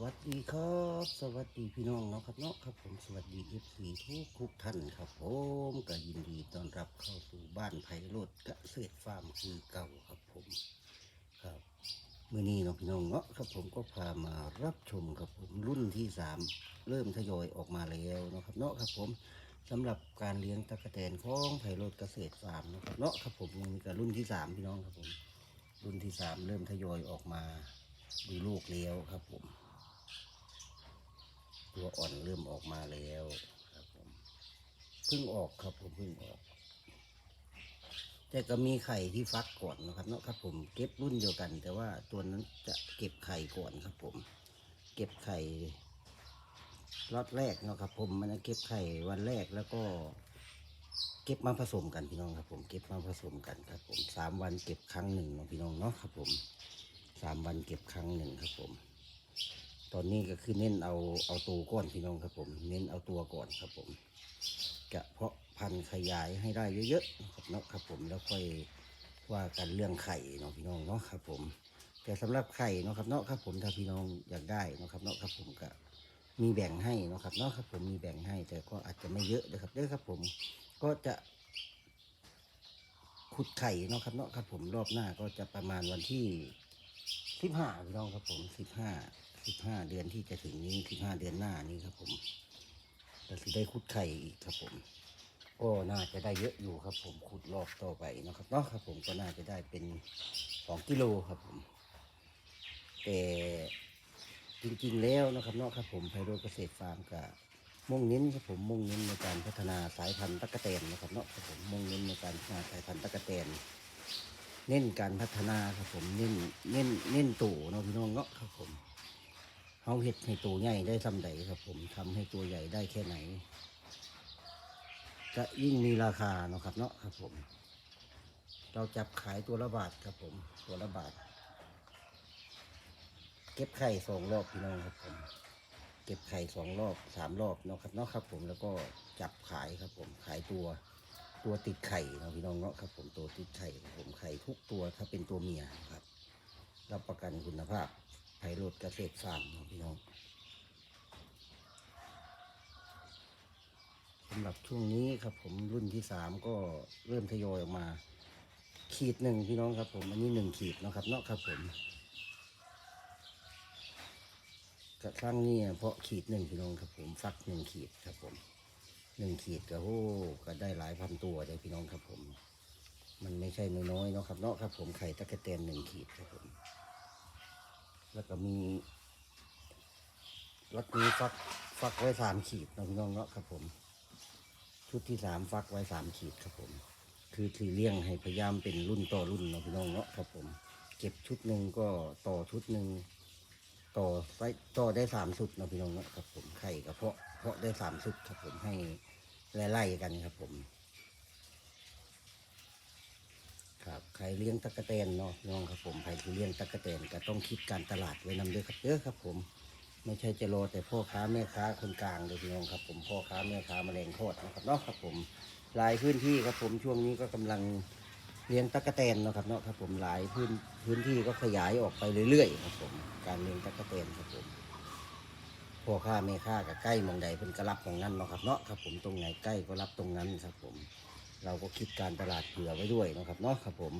วัสดีครับ สวัสดีพี่น้องเนาะครับเนาะครับผมสวัสดีเอฟซีทุกทุกท่านครับผมก็ยินดีต้อนรับเข้าสู่บ้านไผ่โรดเกษตรฟาร์มคือเก่าครับผมครับมื่อนี้เนาะพี่น้องเนาะครับผมก็พามารับชมครับผมรุ่นที่สามเริ่มทยอยออกมาแล้วเนาะครับเนาะครับผมสำหรับการเลี้ยงตะกะแตนของไผ่โรดเกษตรฟาร์มเนาะครับเนาะครับผมมีกับรุ่นที่สามพี่น้องครับผมรุ่นที่สามเริ่มทยอยออกมาดูลูกแล้วครับผม ตัวอ่อนเริ่มออกมาแล้วครับผมเพิ่งออกครับผมเพิ่งออก แต่ก็มีไข่ที่ฟักก่อนนะครับเนาะครับ ผมเก็บรุ่นเดียวกัน แต่ว่าตัวนั้นจะเก็บไข่ก่อนครับ ผม เก็บไข่รอดแรกเนาะครับ ผมมันจะเก็บไข่วันแรกแล้วก็ เก็บมาผสมกันพี่น้องครับ ผมเก็บมาผสมกันครับ ผมสามวันเก็บครั้งหนึ่งเนาะพี่น้องเนาะครับ ผมสามวันเก็บครั้งหนึ่งครับผม ตอนนี้ก็คือเน้นเอาเอาตัวก่อนพี่น้องครับผม เน้นเอาตัวก่อนครับผมกะเพาะพันธุ์ขยายให้ได้เยอะๆนะครับเนาะครับผมแล้วค่อยว่ากันเรื่องไข่เนาะพี่น้องเนาะครับ ผม แต่สำหรับไข่เนาะครับเนาะครับผมถ้าพี่น้องอยากได้เนาะครับเนาะครับผมก็มีแบ่งให้เนาะครับเนาะครับ ผมมีแบ่งให้ แต่ก็อาจจะไม่เยอะนะครับเด้อครับ ผมก็จะขุดไข่เนาะครับเนาะครับ ผมรอบหน้าก็จะประมาณวันที่สิบห้าพี่น้องครับผมสิบห้า สิบห้าเดือนที่จะถึงนี้สิบห้าเดือนหน้านี้ครับผมเราจะได้ขุดไข่อีกครับผมก็น่าจะได้เยอะอยู่ครับ ผมขุดรอบต่อไปนะครับเนาะครับ ผมก็น่าจะได้เป็นสองกิโลครับผม แต่จริงๆแล้วนะครับเนาะครับ ผมไพโรเกษตรฟาร์มกับมุ่งเน้นครับผมมุ่งเน้นในการพัฒนาสายพันธุ์ตะกะแตนนะครับเนาะครับผมมุ่งเน้นในการพัฒนาสายพันธุ์ตะกะแตนเน้นการพัฒนาครับผมเน้นเน้นเน้นตู่เนาะพี่น้องเนาะครับผม เขาเห็ดให้ตัวใหญ่ได้ทำใดครับ ผมทำให้ตัวใหญ่ได้แค่ไหน จะยิ่งมีราคาเนาะครับเนาะครับผม เราจับขายตัวละบาทครับผม ตัวละบาท เก็บไข่สองรอบพี่น้องครับผม เก็บไข่สองรอบสามรอบเนาะครับเนาะครับ ผมแล้วก็จับขายครับ ผมขายตัวตัวติดไข่เนาะพี่น้องเนาะครับ ผมตัวติดไข่ผมไข่ทุกตัวถ้าเป็นตัวเมียครับรับประกันคุณภาพ ไพโรดเกษตรฟาร์มเนาะพี่น้องสำหรับช่วงนี้ครับผมรุ่นที่สามก็เริ่มทยอยออกมา ขีดหนึ่งพี่น้องครับผม อันนี้หนึ่งขีดนะครับเนาะครับผมกระทั่งนี่เพราะขีดหนึ่งพี่น้องครับผมฟักหนึ่งขีดครับผมหนึ่งขีดก็โอ้ก็ได้หลายพันตัวเลยพี่น้องครับผม มันไม่ใช่น้อยๆเนาะครับเนาะครับผมไข่ตะกะแตนหนึ่งขีดครับผม แล้วก็มีรถนี้ฟักฟักไว้สามขีดน้องๆเนาะครับผม ชุดที่สามฟักไว้สามขีดครับผม คือที่เลี้ยงให้พยายามเป็นรุ่นต่อรุ่นนาะพี่น้องเนาะครับผม เก็บชุดหนึ่งก็ต่อชุดหนึ่งต่อไว้ต่อได้สามชุดนาะพี่น้องเนาะครับผมไข่กระเพาะเพาะได้สามชุดครับผมให้ไล่ๆกันครับผม ครับใครเลี้ยงตะกะแตนเนาะน้องครับผมใครที่เลี้ยงตะกะแตนก็ต้องคิดการตลาดไว้นำด้วยครับเด้อครับ ผม ไม่ใช่จะรอแต่พ่อค้าแม่ค้าคนกลางเลยน้องครับผมพ่อค้าแม่ค้าแมลงทอดนะครับเนาะครับผมหลายพื้นที่ครับผมช่วงนี้ก็กำลังเลี้ยงตะกะแตนเนาะครับเนาะครับผมหลายพื้นพื้นที่ก็ขยายออกไปเรื่อยๆครับผมการเลี้ยงตะกะแตนครับผมพ่อค้าแม่ค้ากับใกล้มองใดเป็นกระรับตรงนั้นเนาะครับเนาะครับผมตรงไหนใกล้ก็รับตรงนั้นครับผม เราก็คิดการตลาดเผื่อไว้ด้วยนะครับเนาะครับผม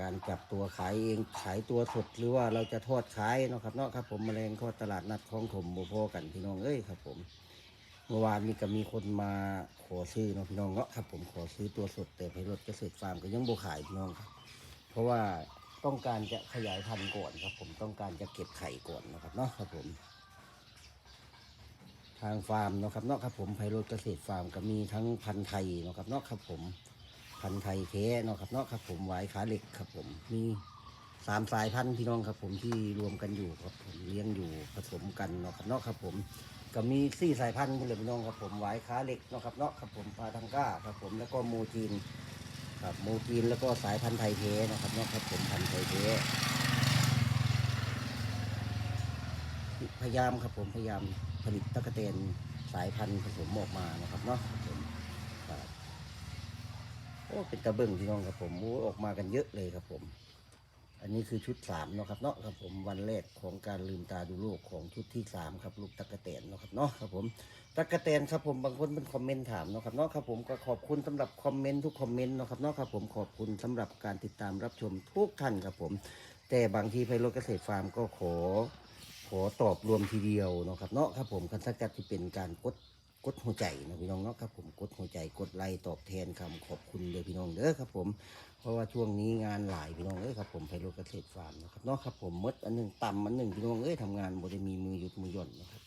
การจับตัวขายเองขายตัวสดหรือว่าเราจะทอดขายเนาะครับเนาะครับผมแมลงทอดตลาดนัดคลองถมโมพอกันพี่น้องเอ้ยครับผมเมื่อวานนี้ก็มีคนมาขอซื้อเนาะพี่น้องเนาะครับ ผมขอซื้อตัวสดแต่ไพรถเกษตรฟาร์มก็ยังโบขายพี่น้องครับ เพราะว่าต้องการจะขยายพันธุ์ก่อนครับ ผมต้องการจะเก็บไข่ก่อนนะครับเนาะครับผม ทางฟาร์มเนาะครับเนาะครับผมไพโรจน์เกษตรฟาร์มก็มีทั้งพันธุ์ไทยเนาะครับเนาะครับผมพันธุ์ไทยแท้เนาะครับเนาะครับผมไว้ขาเหล็กครับผมมีสามสายพันธุ์พี่น้องครับผมที่รวมกันอยู่ครับผมเลี้ยงอยู่ผสมกันเนาะครับเนาะครับผมก็มีสี่สายพันธุ์เลยพี่น้องครับผมไว้ขาเหล็กเนาะครับเนาะครับผมปลาทังก้าครับผมแล้วก็โมจีนครับโมจีนแล้วก็สายพันธุ์ไทยแท้นะครับเนาะครับผมพันธุ์ไทยแท้ พยายามครับผมพยายามผลิตตะกะเตนสายพันธุ์ผสมออกมานะครับเนาะผมโอ้เป็นตะเบิ่งพี่น้องครับผมโอ้ออกมากันเยอะเลยครับผม อันนี้คือชุดสามเนาะครับเนาะครับผมวันแรกของการลืมตาดูโลกของชุดที่สามครับลูกตะกะแตนเนาะครับเนาะครับผมตะกะแตนครับผมบางคนเป็นคอมเมนต์ถามเนาะครับเนาะครับผมก็ขอบคุณสำหรับคอมเมนต์ทุกคอมเมนต์เนาะครับเนาะครับผมขอบคุณสำหรับการติดตามรับชมทุกท่านครับผม แต่บางทีไพโรจน์เกษตรฟาร์มก็ขอ ขอตอบรวมทีเดียวเนาะครับเนาะครับผมคันสักกัดที่เป็นการกดกดหัวใจนะพี่น้องเนาะครับผมกดหัวใจกดไลค์ตอบแทนคำขอบคุณเลยพี่น้องเด้อครับผมเพราะว่าช่วงนี้งานหลายพี่น้องเอ้ยครับผมไพโรเกษตรฟาร์มนะครับเนาะครับผมมดอันหนึ่งต่ำอันหนึ่งพี่น้องเอ้ยทำงานบ่ได้มีมือหยุดมือหย่อนนะครับ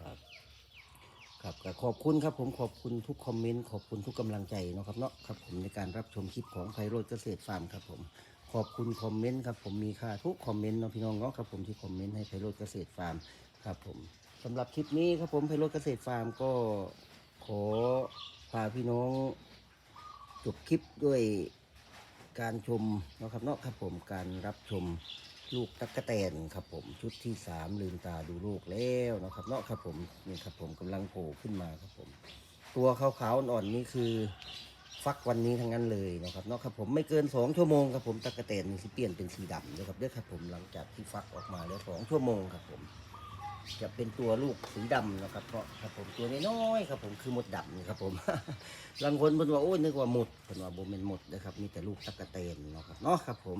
ครับครับก็ขอบคุณครับผมขอบคุณทุกคอมเมนต์ขอบคุณทุกกำลังใจเนาะครับเนาะครับผมในการรับชมคลิปของไพโรเกษตรฟาร์มครับผม ขอบคุณคอมเมนต์ครับผมมีค่าทุกคอมเมนต์เนาะพี่น้องเนาะครับผมที่คอมเมนต์ให้ไพโรจน์เกษตรฟาร์มครับผมสำหรับคลิปนี้ครับผมไพโรจน์เกษตรฟาร์มก็ขอพาพี่น้องจบคลิปด้วยการชมเนาะครับเนาะครับผมการรับชมลูกตั๊กแตนครับผมชุดที่สามลืมตาดูลูกแล้วนะครับเนาะครับผมนี่ครับผมกำลังโผล่ขึ้นมาครับผม ตัวขาวๆอ่อนๆนี่คือ ฟักวันนี้ทั้งนั้นเลยนะครับเนาะครับผมไม่เกินสองชั่วโมงครับผมตะกะแตนนี่สิเปลี่ยนเป็นสีดำนะครับเด้อครับผมหลังจากที่ฟักออกมาแล้วสองชั่วโมงครับผม จะเป็นตัวลูกสีดำนะครับเพราะครับผมตัวน้อยๆครับผมคือหมดดำนี่ครับผมบางคนเพิ่นว่าโอ้ยนึกว่าหมดเพิ่นว่าบ่แม่นหมดนะครับมีแต่ลูกตะกะแตนเนาะครับเนาะครับผม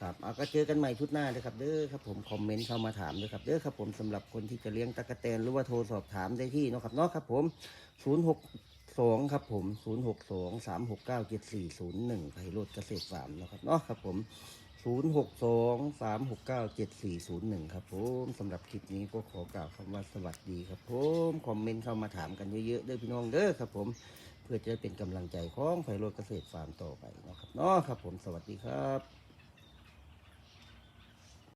ครับเอาก็เจอกันใหม่ชุดหน้าเลยครับเด้อครับผมคอมเมนต์เข้ามาถามเลยครับเด้อครับผมสำหรับคนที่จะเลี้ยงตะกะแตนหรือว่าโทรสอบถามได้ที่เนาะครับเนาะครับผม 06 สองครับผมศูนย์หกสองสามหกเก้าเจ็ดสี่ศูนย์หนึ่งไพโรดเกษตรฟามนะครับเนาะครับผมศูนย์หกสองสามหกเก้าเจ็ดสี่ศูนย์หนึ่งครับผมสำหรับคลิปนี้ก็ขอกล่าวคำว่าสวัสดีครับผมคอมเมนต์เข้ามาถามกันเยอะๆเด้อพี่น้องเด้อครับผมเพื่อจะเป็นกำลังใจของไพโรดเกษตรฟาร์มต่อไปนะครับเนาะครับผมสวัสดีครับ